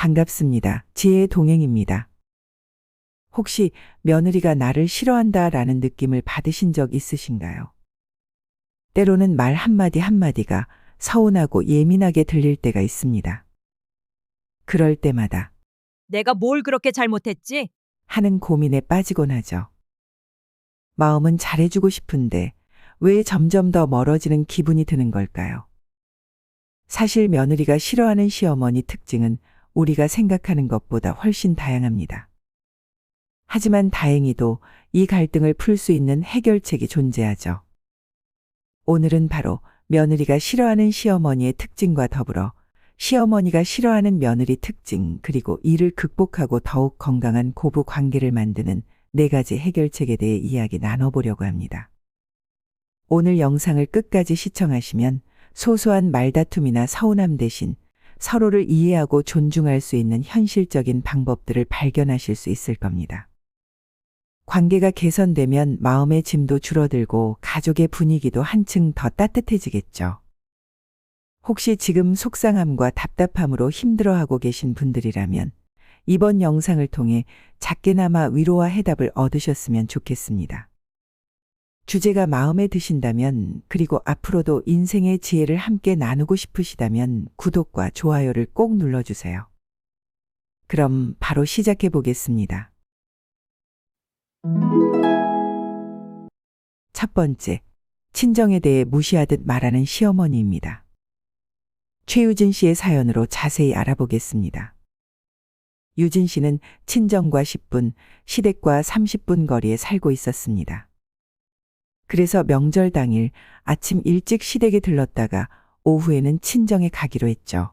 반갑습니다. 지혜의 동행입니다. 혹시 며느리가 나를 싫어한다 라는 느낌을 받으신 적 있으신가요? 때로는 말 한마디 한마디가 서운하고 예민하게 들릴 때가 있습니다. 그럴 때마다 내가 뭘 그렇게 잘못했지? 하는 고민에 빠지곤 하죠. 마음은 잘해주고 싶은데 왜 점점 더 멀어지는 기분이 드는 걸까요? 사실 며느리가 싫어하는 시어머니 특징은 우리가 생각하는 것보다 훨씬 다양합니다. 하지만 다행히도 이 갈등을 풀 수 있는 해결책이 존재하죠. 오늘은 바로 며느리가 싫어하는 시어머니의 특징과 더불어 시어머니가 싫어하는 며느리 특징, 그리고 이를 극복하고 더욱 건강한 고부 관계를 만드는 네 가지 해결책에 대해 이야기 나눠보려고 합니다. 오늘 영상을 끝까지 시청하시면 소소한 말다툼이나 서운함 대신 서로를 이해하고 존중할 수 있는 현실적인 방법들을 발견하실 수 있을 겁니다. 관계가 개선되면 마음의 짐도 줄어들고 가족의 분위기도 한층 더 따뜻해지겠죠. 혹시 지금 속상함과 답답함으로 힘들어하고 계신 분들이라면 이번 영상을 통해 작게나마 위로와 해답을 얻으셨으면 좋겠습니다. 주제가 마음에 드신다면 그리고 앞으로도 인생의 지혜를 함께 나누고 싶으시다면 구독과 좋아요를 꼭 눌러주세요. 그럼 바로 시작해 보겠습니다. 첫 번째, 친정에 대해 무시하듯 말하는 시어머니입니다. 최유진 씨의 사연으로 자세히 알아보겠습니다. 유진 씨는 친정과 10분, 시댁과 30분 거리에 살고 있었습니다. 그래서 명절 당일 아침 일찍 시댁에 들렀다가 오후에는 친정에 가기로 했죠.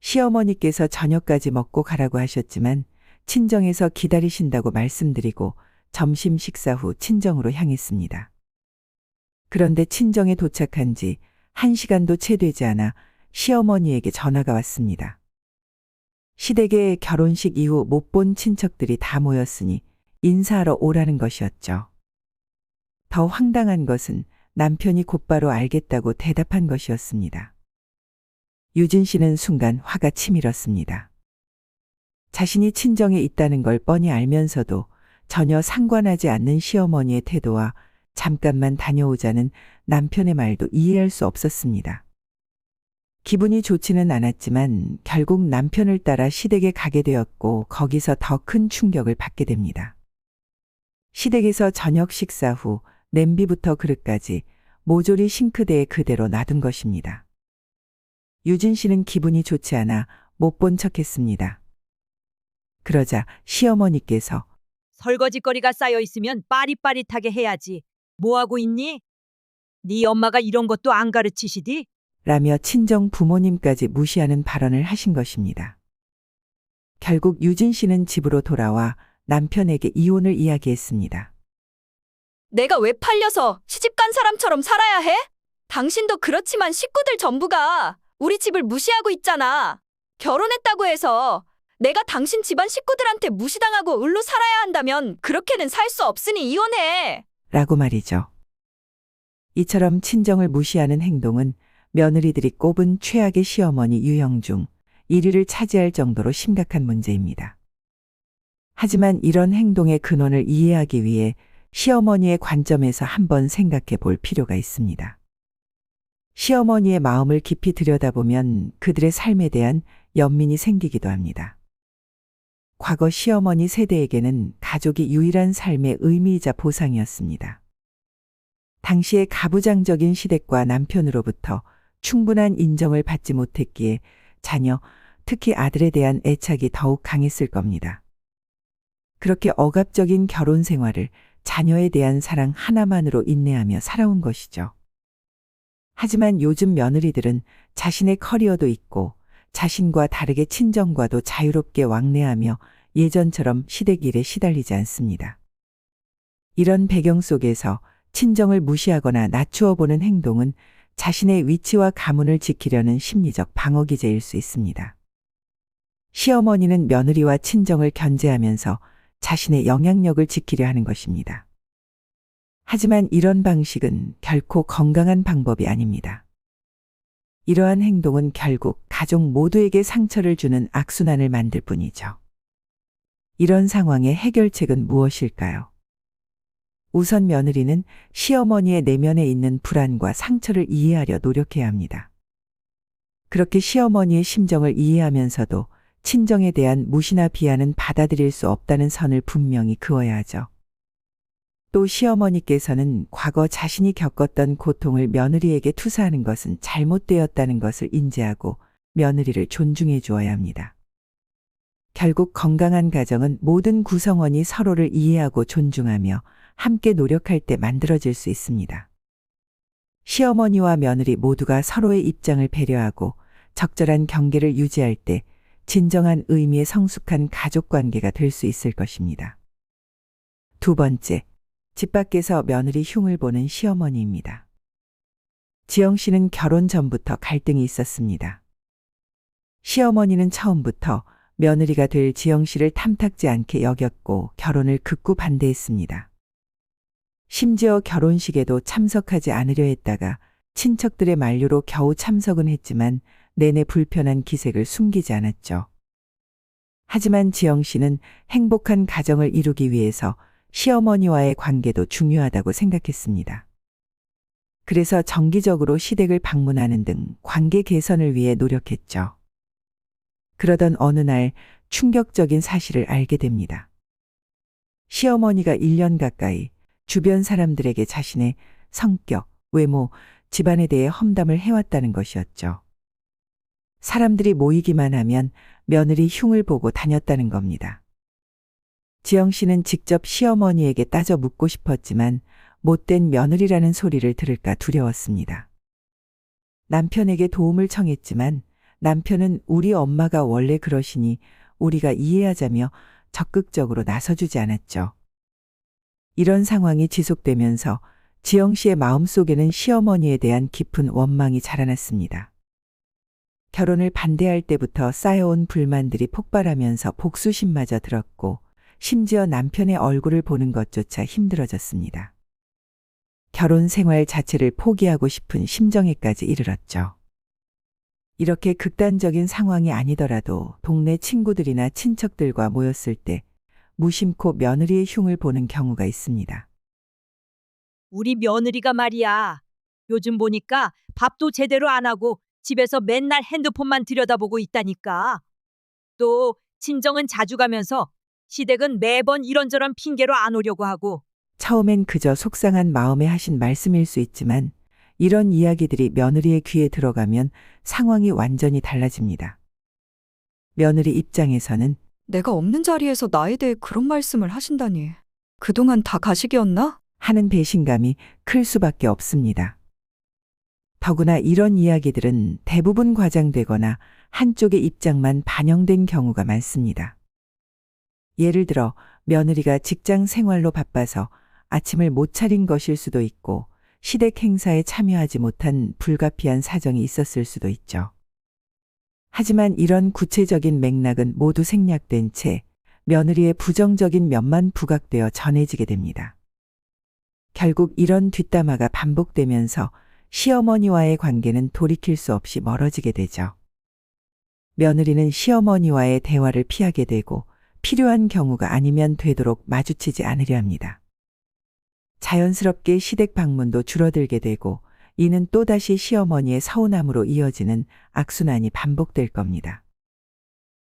시어머니께서 저녁까지 먹고 가라고 하셨지만 친정에서 기다리신다고 말씀드리고 점심 식사 후 친정으로 향했습니다. 그런데 친정에 도착한 지한 시간도 채 되지 않아 시어머니에게 전화가 왔습니다. 시댁에 결혼식 이후 못 본 친척들이 다 모였으니 인사하러 오라는 것이었죠. 더 황당한 것은 남편이 곧바로 알겠다고 대답한 것이었습니다. 유진 씨는 순간 화가 치밀었습니다. 자신이 친정에 있다는 걸 뻔히 알면서도 전혀 상관하지 않는 시어머니의 태도와 잠깐만 다녀오자는 남편의 말도 이해할 수 없었습니다. 기분이 좋지는 않았지만 결국 남편을 따라 시댁에 가게 되었고 거기서 더 큰 충격을 받게 됩니다. 시댁에서 저녁 식사 후 냄비부터 그릇까지 모조리 싱크대에 그대로 놔둔 것입니다. 유진 씨는 기분이 좋지 않아 못 본 척 했습니다. 그러자 시어머니께서 설거지거리가 쌓여 있으면 빠릿빠릿하게 해야지. 뭐 하고 있니? 네 엄마가 이런 것도 안 가르치시디? 라며 친정 부모님까지 무시하는 발언을 하신 것입니다. 결국 유진 씨는 집으로 돌아와 남편에게 이혼을 이야기했습니다. 내가 왜 팔려서 시집간 사람처럼 살아야 해? 당신도 그렇지만 식구들 전부가 우리 집을 무시하고 있잖아. 결혼했다고 해서 내가 당신 집안 식구들한테 무시당하고 을로 살아야 한다면 그렇게는 살 수 없으니 이혼해. 라고 말이죠. 이처럼 친정을 무시하는 행동은 며느리들이 꼽은 최악의 시어머니 유형 중 1위를 차지할 정도로 심각한 문제입니다. 하지만 이런 행동의 근원을 이해하기 위해 시어머니의 관점에서 한번 생각해 볼 필요가 있습니다. 시어머니의 마음을 깊이 들여다보면 그들의 삶에 대한 연민이 생기기도 합니다. 과거 시어머니 세대에게는 가족이 유일한 삶의 의미이자 보상이었습니다. 당시의 가부장적인 시댁과 남편으로부터 충분한 인정을 받지 못했기에 자녀, 특히 아들에 대한 애착이 더욱 강했을 겁니다. 그렇게 억압적인 결혼 생활을 자녀에 대한 사랑 하나만으로 인내하며 살아온 것이죠. 하지만 요즘 며느리들은 자신의 커리어도 있고 자신과 다르게 친정과도 자유롭게 왕래하며 예전처럼 시댁 일에 시달리지 않습니다. 이런 배경 속에서 친정을 무시하거나 낮추어 보는 행동은 자신의 위치와 가문을 지키려는 심리적 방어 기제일 수 있습니다. 시어머니는 며느리와 친정을 견제하면서 자신의 영향력을 지키려 하는 것입니다. 하지만 이런 방식은 결코 건강한 방법이 아닙니다. 이러한 행동은 결국 가족 모두에게 상처를 주는 악순환을 만들 뿐이죠. 이런 상황의 해결책은 무엇일까요? 우선 며느리는 시어머니의 내면에 있는 불안과 상처를 이해하려 노력해야 합니다. 그렇게 시어머니의 심정을 이해하면서도 친정에 대한 무시나 비하는 받아들일 수 없다는 선을 분명히 그어야 하죠. 또 시어머니께서는 과거 자신이 겪었던 고통을 며느리에게 투사하는 것은 잘못되었다는 것을 인지하고 며느리를 존중해 주어야 합니다. 결국 건강한 가정은 모든 구성원이 서로를 이해하고 존중하며 함께 노력할 때 만들어질 수 있습니다. 시어머니와 며느리 모두가 서로의 입장을 배려하고 적절한 경계를 유지할 때 진정한 의미의 성숙한 가족 관계가 될 수 있을 것입니다. 두 번째, 집 밖에서 며느리 흉을 보는 시어머니입니다. 지영 씨는 결혼 전부터 갈등이 있었습니다. 시어머니는 처음부터 며느리가 될 지영 씨를 탐탁지 않게 여겼고 결혼을 극구 반대했습니다. 심지어 결혼식에도 참석하지 않으려 했다가 친척들의 만류로 겨우 참석은 했지만 내내 불편한 기색을 숨기지 않았죠. 하지만 지영 씨는 행복한 가정을 이루기 위해서 시어머니와의 관계도 중요하다고 생각했습니다. 그래서 정기적으로 시댁을 방문하는 등 관계 개선을 위해 노력했죠. 그러던 어느 날 충격적인 사실을 알게 됩니다. 시어머니가 1년 가까이 주변 사람들에게 자신의 성격, 외모, 집안에 대해 험담을 해왔다는 것이었죠. 사람들이 모이기만 하면 며느리 흉을 보고 다녔다는 겁니다. 지영 씨는 직접 시어머니에게 따져 묻고 싶었지만 못된 며느리라는 소리를 들을까 두려웠습니다. 남편에게 도움을 청했지만 남편은 우리 엄마가 원래 그러시니 우리가 이해하자며 적극적으로 나서주지 않았죠. 이런 상황이 지속되면서 지영 씨의 마음속에는 시어머니에 대한 깊은 원망이 자라났습니다. 결혼을 반대할 때부터 쌓여온 불만들이 폭발하면서 복수심마저 들었고 심지어 남편의 얼굴을 보는 것조차 힘들어졌습니다. 결혼 생활 자체를 포기하고 싶은 심정에까지 이르렀죠. 이렇게 극단적인 상황이 아니더라도 동네 친구들이나 친척들과 모였을 때 무심코 며느리의 흉을 보는 경우가 있습니다. 우리 며느리가 말이야. 요즘 보니까 밥도 제대로 안 하고 집에서 맨날 핸드폰만 들여다보고 있다니까. 또 친정은 자주 가면서 시댁은 매번 이런저런 핑계로 안 오려고 하고 처음엔 그저 속상한 마음에 하신 말씀일 수 있지만 이런 이야기들이 며느리의 귀에 들어가면 상황이 완전히 달라집니다. 며느리 입장에서는 내가 없는 자리에서 나에 대해 그런 말씀을 하신다니. 그동안 다 가식이었나? 하는 배신감이 클 수밖에 없습니다. 더구나 이런 이야기들은 대부분 과장되거나 한쪽의 입장만 반영된 경우가 많습니다. 예를 들어 며느리가 직장 생활로 바빠서 아침을 못 차린 것일 수도 있고 시댁 행사에 참여하지 못한 불가피한 사정이 있었을 수도 있죠. 하지만 이런 구체적인 맥락은 모두 생략된 채 며느리의 부정적인 면만 부각되어 전해지게 됩니다. 결국 이런 뒷담화가 반복되면서 시어머니와의 관계는 돌이킬 수 없이 멀어지게 되죠. 며느리는 시어머니와의 대화를 피하게 되고 필요한 경우가 아니면 되도록 마주치지 않으려 합니다. 자연스럽게 시댁 방문도 줄어들게 되고 이는 또다시 시어머니의 서운함으로 이어지는 악순환이 반복될 겁니다.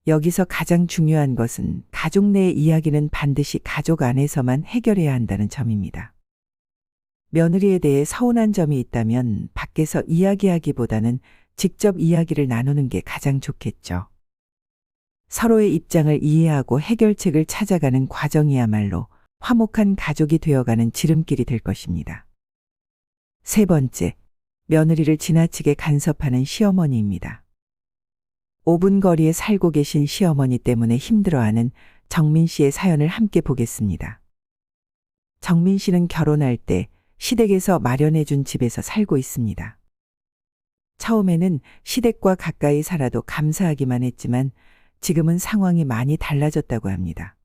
여기서 가장 중요한 것은 가족 내의 이야기는 반드시 가족 안에서만 해결해야 한다는 점입니다. 며느리에 대해 서운한 점이 있다면 밖에서 이야기하기보다는 직접 이야기를 나누는 게 가장 좋겠죠. 서로의 입장을 이해하고 해결책을 찾아가는 과정이야말로 화목한 가족이 되어가는 지름길이 될 것입니다. 세 번째, 며느리를 지나치게 간섭하는 시어머니입니다. 5분 거리에 살고 계신 시어머니 때문에 힘들어하는 정민 씨의 사연을 함께 보겠습니다. 정민 씨는 결혼할 때 시댁에서 마련해준 집에서 살고 있습니다. 처음에는 시댁과 가까이 살아도 감사하기만 했지만 지금은 상황이 많이 달라졌다고 합니다.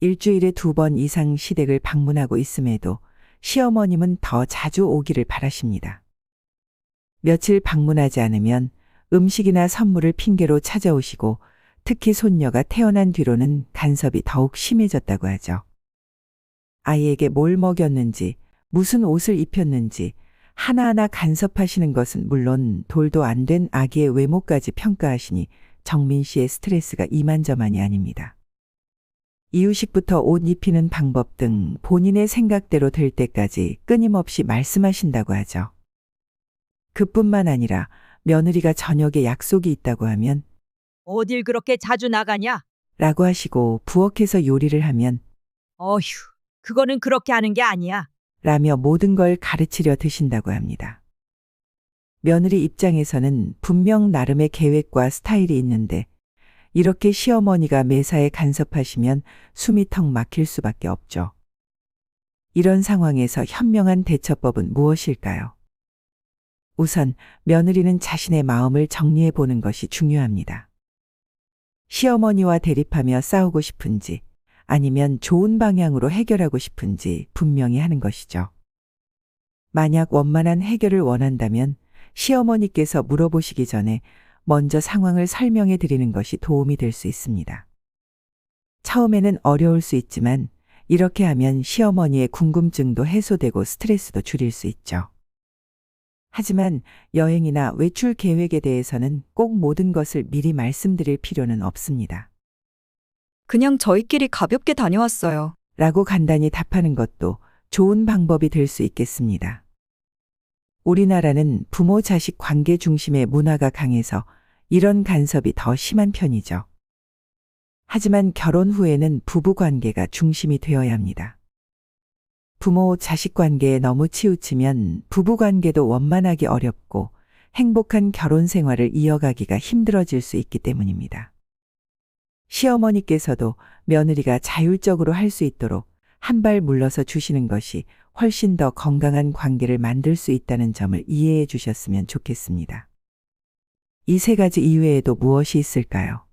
일주일에 두 번 이상 시댁을 방문하고 있음에도 시어머님은 더 자주 오기를 바라십니다. 며칠 방문하지 않으면 음식이나 선물을 핑계로 찾아오시고 특히 손녀가 태어난 뒤로는 간섭이 더욱 심해졌다고 하죠. 아이에게 뭘 먹였는지, 무슨 옷을 입혔는지, 하나하나 간섭하시는 것은 물론 돌도 안 된 아기의 외모까지 평가하시니 정민 씨의 스트레스가 이만저만이 아닙니다. 이유식부터 옷 입히는 방법 등 본인의 생각대로 될 때까지 끊임없이 말씀하신다고 하죠. 그뿐만 아니라 며느리가 저녁에 약속이 있다고 하면 어딜 그렇게 자주 나가냐? 라고 하시고 부엌에서 요리를 하면 어휴, 그거는 그렇게 하는 게 아니야. 라며 모든 걸 가르치려 드신다고 합니다. 며느리 입장에서는 분명 나름의 계획과 스타일이 있는데 이렇게 시어머니가 매사에 간섭하시면 숨이 턱 막힐 수밖에 없죠. 이런 상황에서 현명한 대처법은 무엇일까요? 우선 며느리는 자신의 마음을 정리해 보는 것이 중요합니다. 시어머니와 대립하며 싸우고 싶은지 아니면 좋은 방향으로 해결하고 싶은지 분명히 하는 것이죠. 만약 원만한 해결을 원한다면 시어머니께서 물어보시기 전에 먼저 상황을 설명해 드리는 것이 도움이 될 수 있습니다. 처음에는 어려울 수 있지만 이렇게 하면 시어머니의 궁금증도 해소되고 스트레스도 줄일 수 있죠. 하지만 여행이나 외출 계획에 대해서는 꼭 모든 것을 미리 말씀드릴 필요는 없습니다. 그냥 저희끼리 가볍게 다녀왔어요. 라고 간단히 답하는 것도 좋은 방법이 될 수 있겠습니다. 우리나라는 부모 자식 관계 중심의 문화가 강해서 이런 간섭이 더 심한 편이죠. 하지만 결혼 후에는 부부 관계가 중심이 되어야 합니다. 부모 자식 관계에 너무 치우치면 부부 관계도 원만하기 어렵고 행복한 결혼 생활을 이어가기가 힘들어질 수 있기 때문입니다. 시어머니께서도 며느리가 자율적으로 할 수 있도록 한 발 물러서 주시는 것이 훨씬 더 건강한 관계를 만들 수 있다는 점을 이해해 주셨으면 좋겠습니다. 이 세 가지 이외에도 무엇이 있을까요?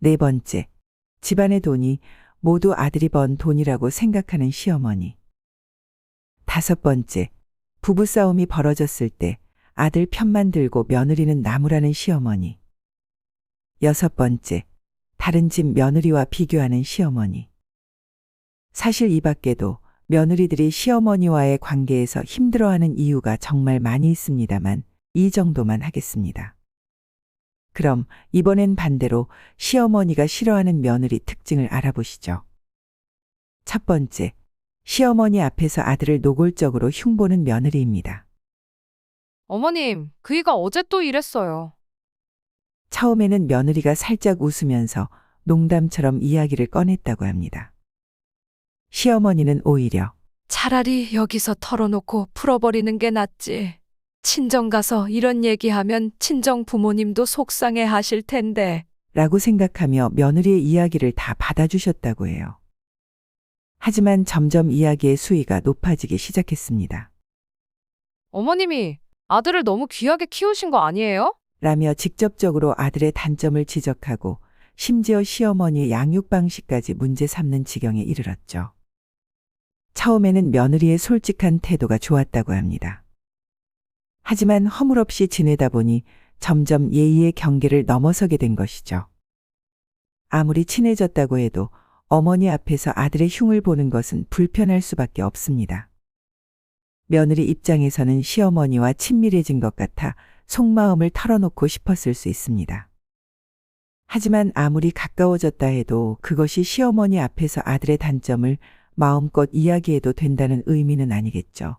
네 번째, 집안의 돈이 모두 아들이 번 돈이라고 생각하는 시어머니. 다섯 번째, 부부싸움이 벌어졌을 때 아들 편만 들고 며느리는 나무라는 시어머니. 여섯 번째, 다른 집 며느리와 비교하는 시어머니. 사실 이 밖에도 며느리들이 시어머니와의 관계에서 힘들어하는 이유가 정말 많이 있습니다만 이 정도만 하겠습니다. 그럼 이번엔 반대로 시어머니가 싫어하는 며느리 특징을 알아보시죠. 첫 번째, 시어머니 앞에서 아들을 노골적으로 흉보는 며느리입니다. 어머님, 그이가 어제 또 이랬어요. 처음에는 며느리가 살짝 웃으면서 농담처럼 이야기를 꺼냈다고 합니다. 시어머니는 오히려 차라리 여기서 털어놓고 풀어버리는 게 낫지. 친정 가서 이런 얘기하면 친정 부모님도 속상해 하실 텐데. 라고 생각하며 며느리의 이야기를 다 받아주셨다고 해요. 하지만 점점 이야기의 수위가 높아지기 시작했습니다. 어머님이 아들을 너무 귀하게 키우신 거 아니에요? 라며 직접적으로 아들의 단점을 지적하고 심지어 시어머니의 양육 방식까지 문제 삼는 지경에 이르렀죠. 처음에는 며느리의 솔직한 태도가 좋았다고 합니다. 하지만 허물없이 지내다 보니 점점 예의의 경계를 넘어서게 된 것이죠. 아무리 친해졌다고 해도 어머니 앞에서 아들의 흉을 보는 것은 불편할 수밖에 없습니다. 며느리 입장에서는 시어머니와 친밀해진 것 같아 속마음을 털어놓고 싶었을 수 있습니다. 하지만 아무리 가까워졌다 해도 그것이 시어머니 앞에서 아들의 단점을 마음껏 이야기해도 된다는 의미는 아니겠죠.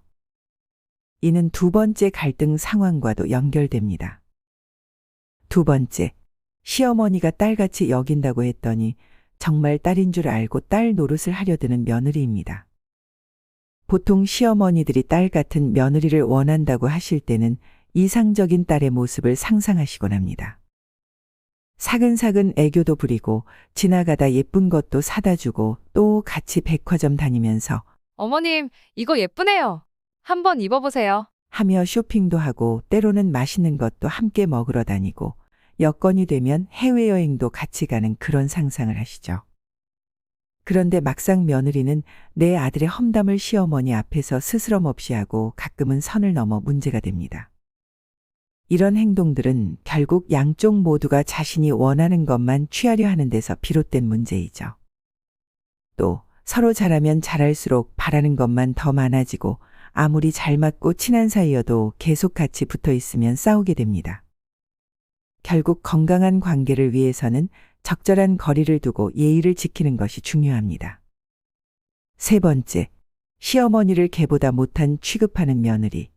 이는 두 번째 갈등 상황과도 연결됩니다. 두 번째, 시어머니가 딸같이 여긴다고 했더니 정말 딸인 줄 알고 딸 노릇을 하려 드는 며느리입니다. 보통 시어머니들이 딸 같은 며느리를 원한다고 하실 때는 이상적인 딸의 모습을 상상하시곤 합니다. 사근사근 애교도 부리고 지나가다 예쁜 것도 사다 주고 또 같이 백화점 다니면서 어머님, 이거 예쁘네요. 한번 입어보세요. 하며 쇼핑도 하고 때로는 맛있는 것도 함께 먹으러 다니고 여건이 되면 해외여행도 같이 가는 그런 상상을 하시죠. 그런데 막상 며느리는 내 아들의 험담을 시어머니 앞에서 스스럼 없이 하고 가끔은 선을 넘어 문제가 됩니다. 이런 행동들은 결국 양쪽 모두가 자신이 원하는 것만 취하려 하는 데서 비롯된 문제이죠. 또 서로 잘하면 잘할수록 바라는 것만 더 많아지고 아무리 잘 맞고 친한 사이여도 계속 같이 붙어 있으면 싸우게 됩니다. 결국 건강한 관계를 위해서는 적절한 거리를 두고 예의를 지키는 것이 중요합니다. 세 번째, 시어머니를 개보다 못한 취급하는 며느리.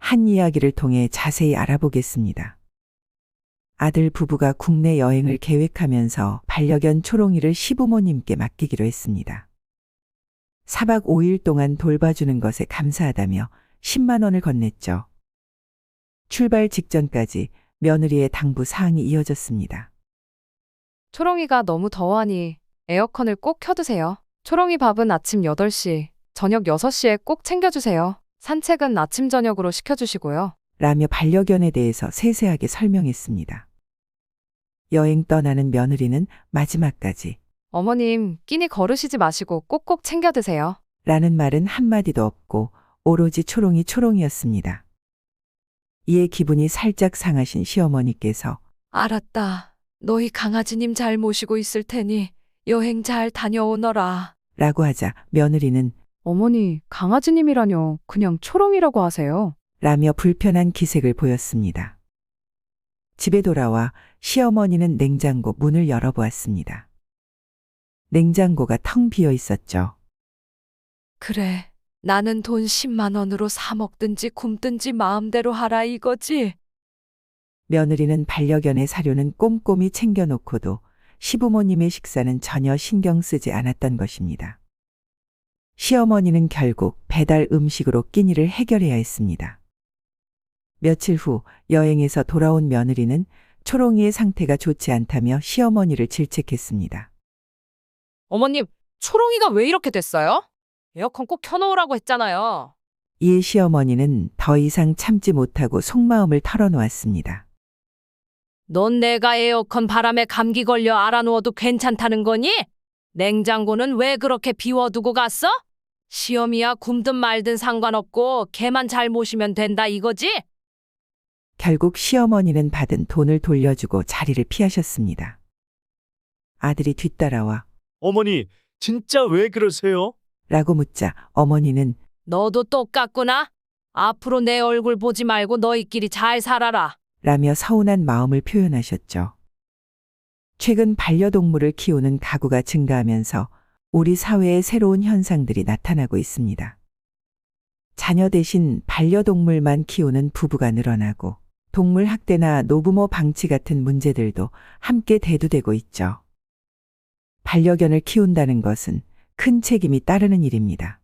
한 이야기를 통해 자세히 알아보겠습니다. 아들 부부가 국내 여행을 계획하면서 반려견 초롱이를 시부모님께 맡기기로 했습니다. 4박 5일 동안 돌봐주는 것에 감사하다며 10만 원을 건넸죠. 출발 직전까지 며느리의 당부 사항이 이어졌습니다. 초롱이가 너무 더워하니 에어컨을 꼭 켜두세요. 초롱이 밥은 아침 8시, 저녁 6시에 꼭 챙겨주세요. 산책은 아침 저녁으로 시켜주시고요. 라며 반려견에 대해서 세세하게 설명했습니다. 여행 떠나는 며느리는 마지막까지 어머님, 끼니 거르시지 마시고 꼭꼭 챙겨 드세요. 라는 말은 한마디도 없고 오로지 초롱이 초롱이었습니다. 이에 기분이 살짝 상하신 시어머니께서 알았다. 너희 강아지님 잘 모시고 있을 테니 여행 잘 다녀오너라. 라고 하자 며느리는 어머니, 강아지님이라뇨. 그냥 초롱이라고 하세요. 라며 불편한 기색을 보였습니다. 집에 돌아와 시어머니는 냉장고 문을 열어보았습니다. 냉장고가 텅 비어 있었죠. 그래. 나는 돈 10만 원으로 사 먹든지 굶든지 마음대로 하라 이거지. 며느리는 반려견의 사료는 꼼꼼히 챙겨놓고도 시부모님의 식사는 전혀 신경 쓰지 않았던 것입니다. 시어머니는 결국 배달 음식으로 끼니를 해결해야 했습니다. 며칠 후 여행에서 돌아온 며느리는 초롱이의 상태가 좋지 않다며 시어머니를 질책했습니다. 어머님, 초롱이가 왜 이렇게 됐어요? 에어컨 꼭 켜놓으라고 했잖아요. 이에 시어머니는 더 이상 참지 못하고 속마음을 털어놓았습니다. 넌 내가 에어컨 바람에 감기 걸려 알아누워도 괜찮다는 거니? 냉장고는 왜 그렇게 비워두고 갔어? 시험이야 굶든 말든 상관없고 걔만 잘 모시면 된다 이거지? 결국 시어머니는 받은 돈을 돌려주고 자리를 피하셨습니다. 아들이 뒤따라와 어머니, 진짜 왜 그러세요? 라고 묻자 어머니는 너도 똑같구나. 앞으로 내 얼굴 보지 말고 너희끼리 잘 살아라. 라며 서운한 마음을 표현하셨죠. 최근 반려동물을 키우는 가구가 증가하면서 우리 사회에 새로운 현상들이 나타나고 있습니다. 자녀 대신 반려동물만 키우는 부부가 늘어나고 동물 학대나 노부모 방치 같은 문제들도 함께 대두되고 있죠. 반려견을 키운다는 것은 큰 책임이 따르는 일입니다.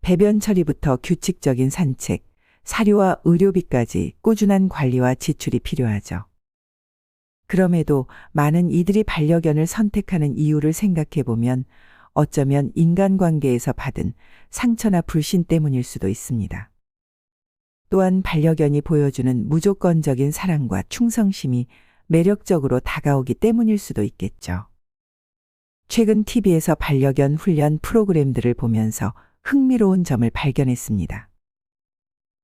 배변 처리부터 규칙적인 산책, 사료와 의료비까지 꾸준한 관리와 지출이 필요하죠. 그럼에도 많은 이들이 반려견을 선택하는 이유를 생각해 보면 어쩌면 인간관계에서 받은 상처나 불신 때문일 수도 있습니다. 또한 반려견이 보여주는 무조건적인 사랑과 충성심이 매력적으로 다가오기 때문일 수도 있겠죠. 최근 TV에서 반려견 훈련 프로그램들을 보면서 흥미로운 점을 발견했습니다.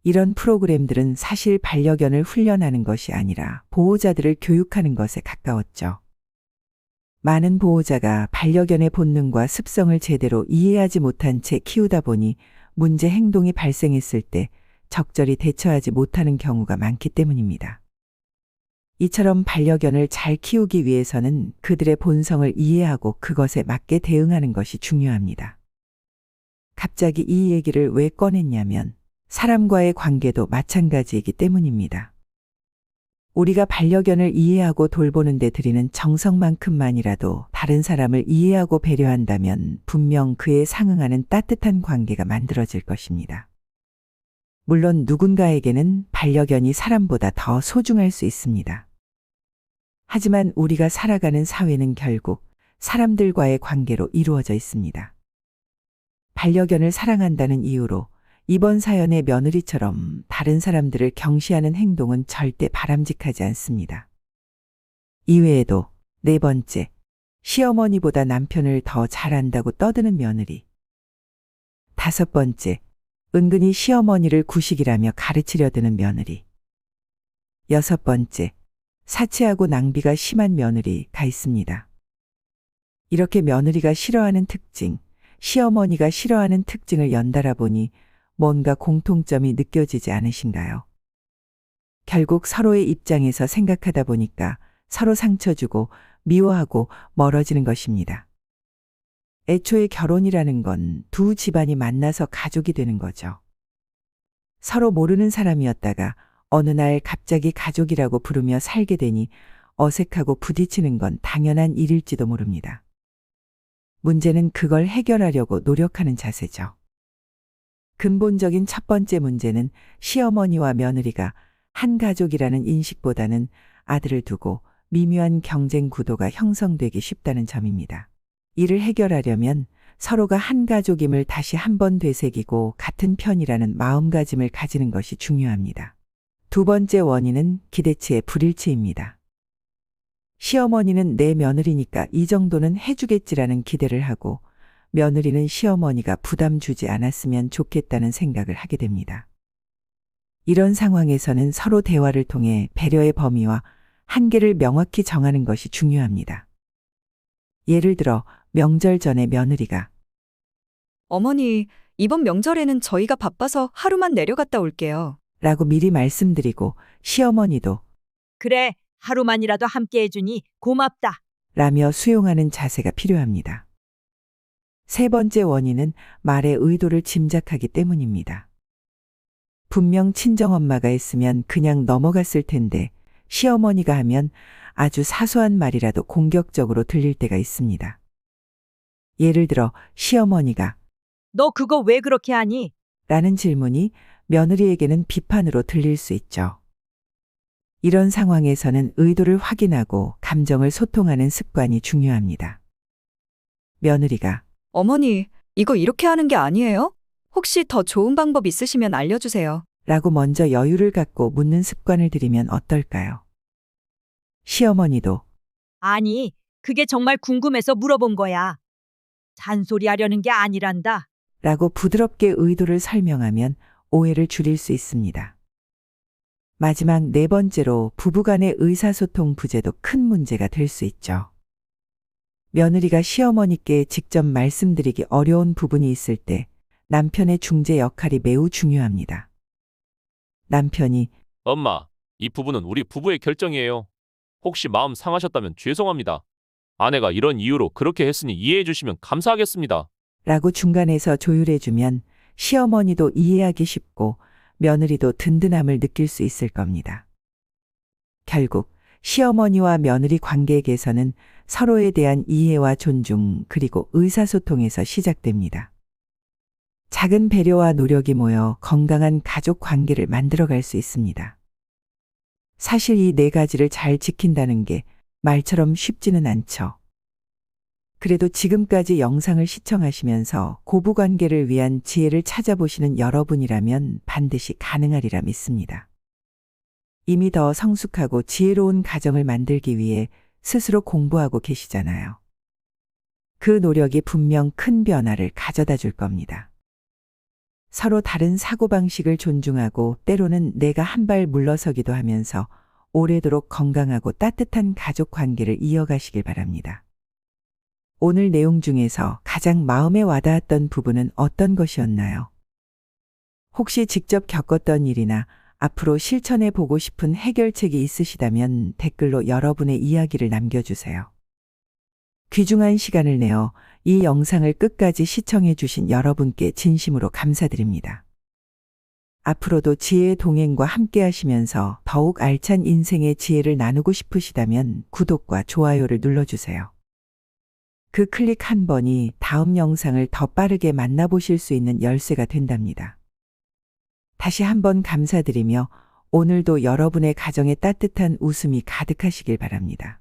이런 프로그램들은 사실 반려견을 훈련하는 것이 아니라 보호자들을 교육하는 것에 가까웠죠. 많은 보호자가 반려견의 본능과 습성을 제대로 이해하지 못한 채 키우다 보니 문제 행동이 발생했을 때 적절히 대처하지 못하는 경우가 많기 때문입니다. 이처럼 반려견을 잘 키우기 위해서는 그들의 본성을 이해하고 그것에 맞게 대응하는 것이 중요합니다. 갑자기 이 얘기를 왜 꺼냈냐면 사람과의 관계도 마찬가지이기 때문입니다. 우리가 반려견을 이해하고 돌보는 데 들이는 정성만큼만이라도 다른 사람을 이해하고 배려한다면 분명 그에 상응하는 따뜻한 관계가 만들어질 것입니다. 물론 누군가에게는 반려견이 사람보다 더 소중할 수 있습니다. 하지만 우리가 살아가는 사회는 결국 사람들과의 관계로 이루어져 있습니다. 반려견을 사랑한다는 이유로 이번 사연의 며느리처럼 다른 사람들을 경시하는 행동은 절대 바람직하지 않습니다. 이외에도 네 번째, 시어머니보다 남편을 더 잘한다고 떠드는 며느리. 다섯 번째, 은근히 시어머니를 구식이라며 가르치려 드는 며느리. 여섯 번째, 사치하고 낭비가 심한 며느리가 있습니다. 이렇게 며느리가 싫어하는 특징, 시어머니가 싫어하는 특징을 연달아 보니 뭔가 공통점이 느껴지지 않으신가요? 결국 서로의 입장에서 생각하다 보니까 서로 상처 주고 미워하고 멀어지는 것입니다. 애초에 결혼이라는 건 두 집안이 만나서 가족이 되는 거죠. 서로 모르는 사람이었다가 어느 날 갑자기 가족이라고 부르며 살게 되니 어색하고 부딪히는 건 당연한 일일지도 모릅니다. 문제는 그걸 해결하려고 노력하는 자세죠. 근본적인 첫 번째 문제는 시어머니와 며느리가 한 가족이라는 인식보다는 아들을 두고 미묘한 경쟁 구도가 형성되기 쉽다는 점입니다. 이를 해결하려면 서로가 한 가족임을 다시 한 번 되새기고 같은 편이라는 마음가짐을 가지는 것이 중요합니다. 두 번째 원인은 기대치의 불일치입니다. 시어머니는 내 며느리니까 이 정도는 해주겠지라는 기대를 하고 며느리는 시어머니가 부담 주지 않았으면 좋겠다는 생각을 하게 됩니다. 이런 상황에서는 서로 대화를 통해 배려의 범위와 한계를 명확히 정하는 것이 중요합니다. 예를 들어 명절 전에 며느리가 어머니, 이번 명절에는 저희가 바빠서 하루만 내려갔다 올게요. 라고 미리 말씀드리고 시어머니도 그래, 하루만이라도 함께 해주니 고맙다. 라며 수용하는 자세가 필요합니다. 세 번째 원인은 말의 의도를 짐작하기 때문입니다. 분명 친정엄마가 했으면 그냥 넘어갔을 텐데 시어머니가 하면 아주 사소한 말이라도 공격적으로 들릴 때가 있습니다. 예를 들어 시어머니가 너 그거 왜 그렇게 하니? 라는 질문이 며느리에게는 비판으로 들릴 수 있죠. 이런 상황에서는 의도를 확인하고 감정을 소통하는 습관이 중요합니다. 며느리가 어머니, 이거 이렇게 하는 게 아니에요? 혹시 더 좋은 방법 있으시면 알려주세요. 라고 먼저 여유를 갖고 묻는 습관을 들이면 어떨까요? 시어머니도 아니, 그게 정말 궁금해서 물어본 거야. 잔소리 하려는 게 아니란다. 라고 부드럽게 의도를 설명하면 오해를 줄일 수 있습니다. 마지막 네 번째로 부부간의 의사소통 부재도 큰 문제가 될 수 있죠. 며느리가 시어머니께 직접 말씀드리기 어려운 부분이 있을 때 남편의 중재 역할이 매우 중요합니다. 남편이 엄마, 이 부분은 우리 부부의 결정이에요. 혹시 마음 상하셨다면 죄송합니다. 아내가 이런 이유로 그렇게 했으니 이해해 주시면 감사하겠습니다. 라고 중간에서 조율해주면 시어머니도 이해하기 쉽고 며느리도 든든함을 느낄 수 있을 겁니다. 결국 시어머니와 며느리 관계 개선은 서로에 대한 이해와 존중 그리고 의사소통에서 시작됩니다. 작은 배려와 노력이 모여 건강한 가족 관계를 만들어갈 수 있습니다. 사실 이 네 가지를 잘 지킨다는 게 말처럼 쉽지는 않죠. 그래도 지금까지 영상을 시청하시면서 고부관계를 위한 지혜를 찾아보시는 여러분이라면 반드시 가능하리라 믿습니다. 이미 더 성숙하고 지혜로운 가정을 만들기 위해 스스로 공부하고 계시잖아요. 그 노력이 분명 큰 변화를 가져다 줄 겁니다. 서로 다른 사고방식을 존중하고 때로는 내가 한 발 물러서기도 하면서 오래도록 건강하고 따뜻한 가족 관계를 이어가시길 바랍니다. 오늘 내용 중에서 가장 마음에 와닿았던 부분은 어떤 것이었나요? 혹시 직접 겪었던 일이나 앞으로 실천해 보고 싶은 해결책이 있으시다면 댓글로 여러분의 이야기를 남겨주세요. 귀중한 시간을 내어 이 영상을 끝까지 시청해 주신 여러분께 진심으로 감사드립니다. 앞으로도 지혜의 동행과 함께 하시면서 더욱 알찬 인생의 지혜를 나누고 싶으시다면 구독과 좋아요를 눌러주세요. 그 클릭 한 번이 다음 영상을 더 빠르게 만나보실 수 있는 열쇠가 된답니다. 다시 한번 감사드리며 오늘도 여러분의 가정에 따뜻한 웃음이 가득하시길 바랍니다.